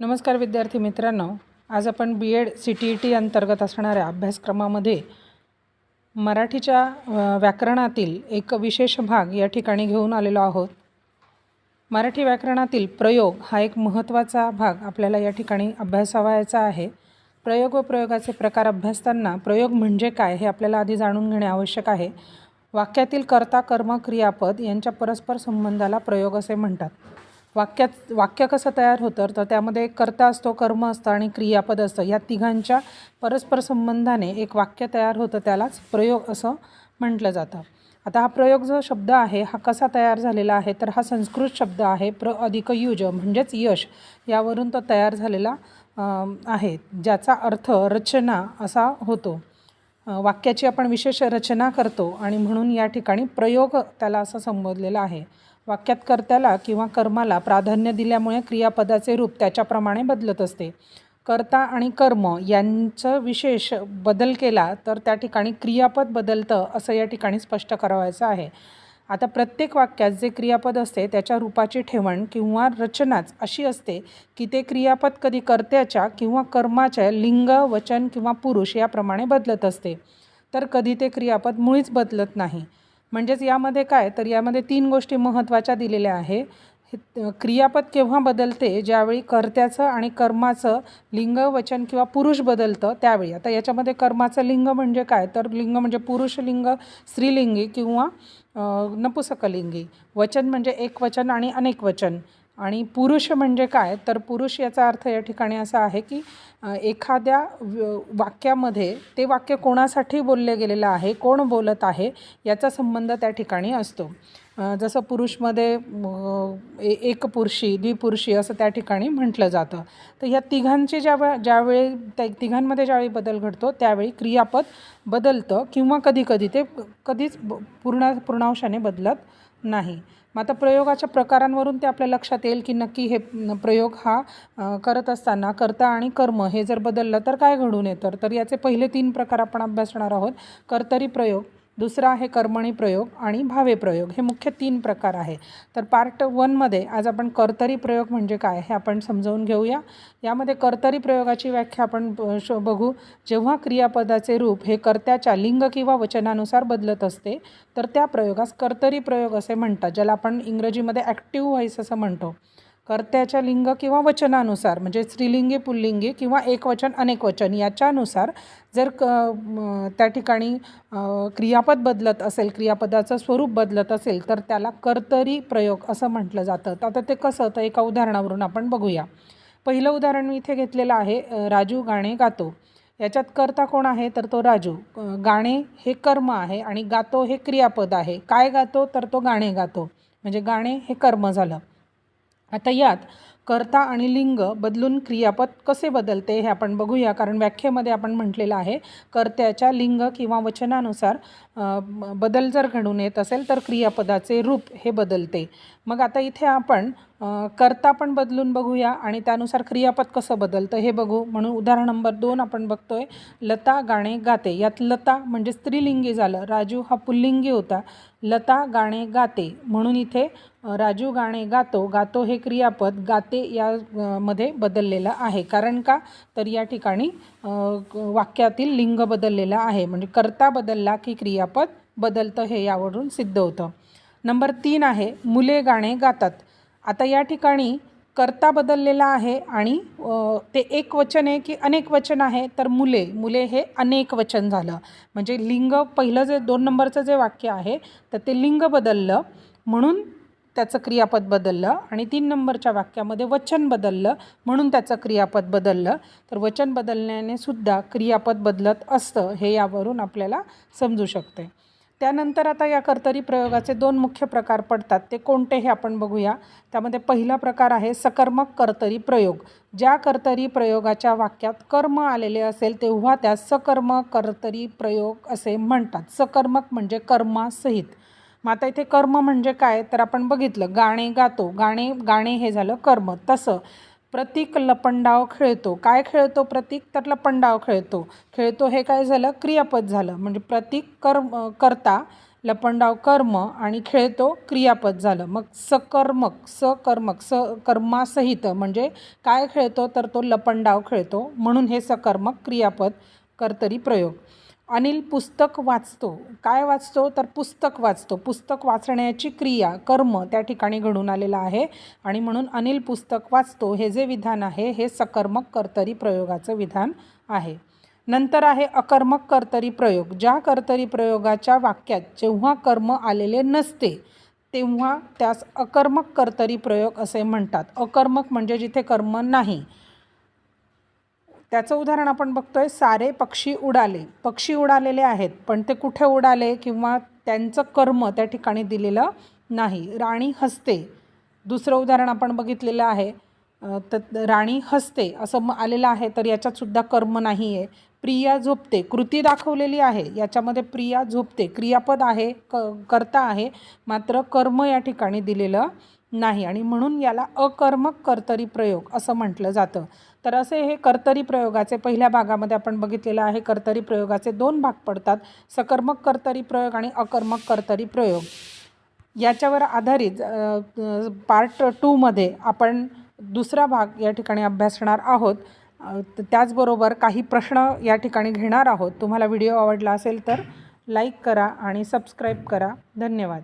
नमस्कार विद्यार्थी मित्रांनो आज आपण B Ed C T E T अंतर्गत असणाऱ्या अभ्यासक्रमामध्ये मराठीच्या व्याकरणातील एक विशेष भाग या ठिकाणी घेऊन आलेलो आहोत. मराठी व्याकरणातील प्रयोग हा एक महत्त्वाचा भाग आपल्याला या ठिकाणी अभ्यासावायचा आहे. प्रयोग व प्रयोगाचे प्रकार अभ्यासताना प्रयोग म्हणजे काय हे आपल्याला आधी जाणून घेणे आवश्यक आहे. वाक्यातील कर्ता कर्म क्रियापद यांच्या परस्पर संबंधाला प्रयोग असे म्हणतात. वाक्यात वाक्य कसं तयार होतं तर त्यामध्ये कर्ता असतो कर्म असतं आणि क्रियापद असतं. या तिघांच्या परस्पर संबंधाने एक वाक्य तयार होतं त्यालाच प्रयोग असं म्हटलं जातं. आता हा प्रयोग जो शब्द आहे हा कसा तयार झालेला आहे तर हा संस्कृत शब्द आहे प्र अधिक युज म्हणजेच यश यावरून तो तयार झालेला आहे ज्याचा अर्थ रचना असा होतो. वाक्याची आपण विशेष रचना करतो आणि म्हणून या ठिकाणी प्रयोग त्याला असं संबोधलेला आहे. वाक्यात कर्त्याला किंवा कर्माला प्राधान्य दिल्यामुळे क्रियापदाचे रूप त्याच्याप्रमाणे बदलत असते. कर्ता आणि कर्म यांचं विशेष बदल केला तर त्या ठिकाणी क्रियापद बदलतं असं या ठिकाणी स्पष्ट करावायचं आहे. आता प्रत्येक वाक्यात जे क्रियापद असते त्याच्या रूपाची ठेवण किंवा रचनाच अशी असते की ते क्रियापद कधी कर्त्याच्या किंवा कर्माच्या लिंग वचन किंवा पुरुष याप्रमाणे बदलत असते. तर कधी ते क्रियापद मुळीच बदलत नाही. म्हणजेच यामध्ये काय? तर यामध्ये तीन गोष्टी महत्त्वाच्या दिलेल्या आहे क्रियापद केव्हा बदलते? ज्यावेळी कर्त्याचं आणि कर्माचं लिंग वचन किंवा पुरुष बदलतं त्यावेळी. आता याच्यामध्ये कर्माचं लिंग म्हणजे काय? तर लिंग म्हणजे पुरुष लिंग स्त्रीलिंगी किंवा नपुसकलिंगी. वचन म्हणजे एक वचन आणि अनेक वचन. आणि पुरुष म्हणजे काय? तर पुरुष याचा अर्थ या ठिकाणी असा आहे की एखाद्या वाक्यामध्ये ते वाक्य कोणासाठी बोलले गेलेलं आहे? कोण बोलत आहे? याचा संबंध त्या ठिकाणी असतो. जसं पुरुषमध्ये ए- एक पुरुषी द्विपुरुषी असं त्या ठिकाणी म्हटलं जातं. तर ह्या तिघांची ज्या वेळ ज्यावेळी त्या तिघांमध्ये ज्यावेळी बदल घडतो त्यावेळी क्रियापद बदलतं किंवा कधी कधी ते कधीच ब- पूर्ण पूर्णांशाने बदलत नाही. मग आता प्रयोगाच्या प्रकारांवरून ते आपल्या लक्षात येईल की नक्की हे प्रयोग हा करत असताना कर्ता आणि कर्म हे जर बदललं तर काय घडून येतं? तर याचे पहिले तीन प्रकार आपण अभ्यासणार आहोत. कर्तरी प्रयोग. दुसरा आहे कर्मणी प्रयोग आणि भावे प्रयोग. हे मुख्य तीन प्रकार आहे. तर पार्ट वनमध्ये आज आपण कर्तरी प्रयोग म्हणजे काय हे आपण समजावून घेऊया. यामध्ये कर्तरी प्रयोगाची व्याख्या आपण बघू. जेव्हा क्रियापदाचे रूप हे कर्त्याच्या लिंग किंवा वचनानुसार बदलत असते तर त्या प्रयोगास कर्तरी प्रयोग असे म्हणतात ज्याला आपण इंग्रजीमध्ये ॲक्टिव्ह व्हॉईस असं म्हणतो. कर्त्याच्या लिंग किंवा वचनानुसार म्हणजे स्त्रीलिंगी पुल्लिंगी किंवा एकवचन अनेकवचन याच्यानुसार जर क त्या ठिकाणी क्रियापद बदलत असेल क्रियापदाचं स्वरूप बदलत असेल तर त्याला कर्तरी प्रयोग असं म्हटलं जातं. तर आता ते कसं? तर एका उदाहरणावरून आपण बघूया. पहिलं उदाहरण मी इथे घेतलेलं आहे राजू गाणे गातो. याच्यात कर्ता कोण आहे? तर तो राजू. गाणे हे कर्म आहे आणि गातो हे क्रियापद आहे. काय गातो? तर तो गाणे गातो. म्हणजे गाणे हे कर्म झालं. आता यात कर्ता आणि लिंग बदलून क्रियापद कसे बदलते हे आपण बघूया. कारण व्याख्येमध्ये आपण म्हटलेलं आहे कर्त्याच्या लिंग किंवा वचनानुसार बदल जर घडून येत असेल तर क्रियापदाचे रूप हे बदलते. मग आता इथे आपण कर्ता पण बदलून बघूया आणि त्यानुसार क्रियापद कसं बदलतं हे बघू. म्हणून उदाहरण नंबर दोन आपण बघतोय. लता गाणे गाते. यात लता म्हणजे स्त्रीलिंगी झालं. राजू हा पुल्लिंगी होता. लता गाणे गाते. म्हणून इथे राजू गाणे गातो. गातो हे क्रियापद गाते या मध्ये बदललेलं आहे. कारण का? तर या ठिकाणी वाक्यातील लिंग बदललेलं आहे. म्हणजे कर्ता बदलला की क्रियापद बदलतं हे यावरून सिद्ध होतं. नंबर तीन आहे. मुले गाणे गातात. आता या ठिकाणी कर्ता बदललेला आहे आणि ते एक वचन आहे की अनेक वचन आहे तर मुले मुले हे अनेक वचन झालं. म्हणजे लिंग पहिलं जे दोन नंबरचं जे वाक्य आहे तर ते लिंग बदललं म्हणून त्याचं क्रियापद बदललं आणि तीन नंबरच्या वाक्यामध्ये वचन बदललं म्हणून त्याचं क्रियापद बदललं. तर वचन बदलण्याने सुद्धा क्रियापद बदलत असतं हे यावरून आपल्याला समजू शकते. त्यानंतर आता या कर्तरी प्रयोगाचे दोन मुख्य प्रकार पडतात. ते कोणते हे आपण बघूया. त्यामध्ये पहिला प्रकार आहे सकर्मक कर्तरी प्रयोग. ज्या कर्तरी प्रयोगाच्या वाक्यात कर्म आलेले असेल तेव्हा त्या सकर्म कर्तरी प्रयोग असे म्हणतात. सकर्मक म्हणजे कर्मासहित. मग आता इथे कर्म म्हणजे काय? तर आपण बघितलं गाणे गातो. गाणे गाणे हे झालं कर्म. तसं. प्रतीक लपंडाव खेळतो. काय खेळतो प्रतीक? तर लपंडाव खेळतो. खेळतो हे काय झालं? क्रियापद झालं. म्हणजे प्रतीक कर्म करता लपंडाव कर्म आणि खेळतो क्रियापद झालं. मग सकर्मक सकर्मक स कर्मासहित म्हणजे काय खेळतो? तर तो लपंडाव खेळतो. म्हणून हे सकर्मक क्रियापद कर्तरी प्रयोग. अनिल पुस्तक वाचतो. काय वाचतो? तर पुस्तक वाचतो. पुस्तक वाचण्याची क्रिया कर्म त्या ठिकाणी घडून आलेलं आहे. आणि म्हणून अनिल पुस्तक वाचतो हे जे विधान आहे हे सकर्मक कर्तरी प्रयोगाचं विधान आहे. नंतर आहे अकर्मक कर्तरी प्रयोग. ज्या कर्तरी प्रयोगाच्या वाक्यात जेव्हा कर्म आलेले नसते तेव्हा त्यास अकर्मक कर्तरी प्रयोग असे म्हणतात. अकर्मक म्हणजे जिथे कर्म नाही त्याचं उदाहरण आपण बघतोय सारे पक्षी उडाले. पक्षी उडालेले आहेत पण ते कुठे उडाले किंवा त्यांचं कर्म त्या ठिकाणी दिलेलं नाही. राणी हसते. दुसरं उदाहरण आपण बघितलेलं आहे तर राणी हसते असं म आलेलं आहे तर याच्यातसुद्धा कर्म नाही आहे प्रिया झोपते. कृती दाखवलेली आहे. याच्यामध्ये प्रिया झोपते. क्रियापद आहे क कर्ता आहे मात्र कर्म या ठिकाणी दिलेलं नाही आणि म्हणून याला अकर्मक कर्तरी प्रयोग असं म्हटलं जातं. तर असे हे कर्तरी प्रयोगाचे पहिल्या भागामध्ये आपण बघितलेलं आहे. कर्तरी प्रयोगाचे दोन भाग पडतात. सकर्मक कर्तरी प्रयोग आणि अकर्मक कर्तरी प्रयोग. याच्यावर आधारित पार्ट टूमध्ये आपण दुसरा भाग या ठिकाणी अभ्यासणार आहोत. त्याचबरोबर काही प्रश्न या ठिकाणी घेणार आहोत. तुम्हाला व्हिडिओ आवडला असेल तर लाईक करा आणि सबस्क्राईब करा. धन्यवाद.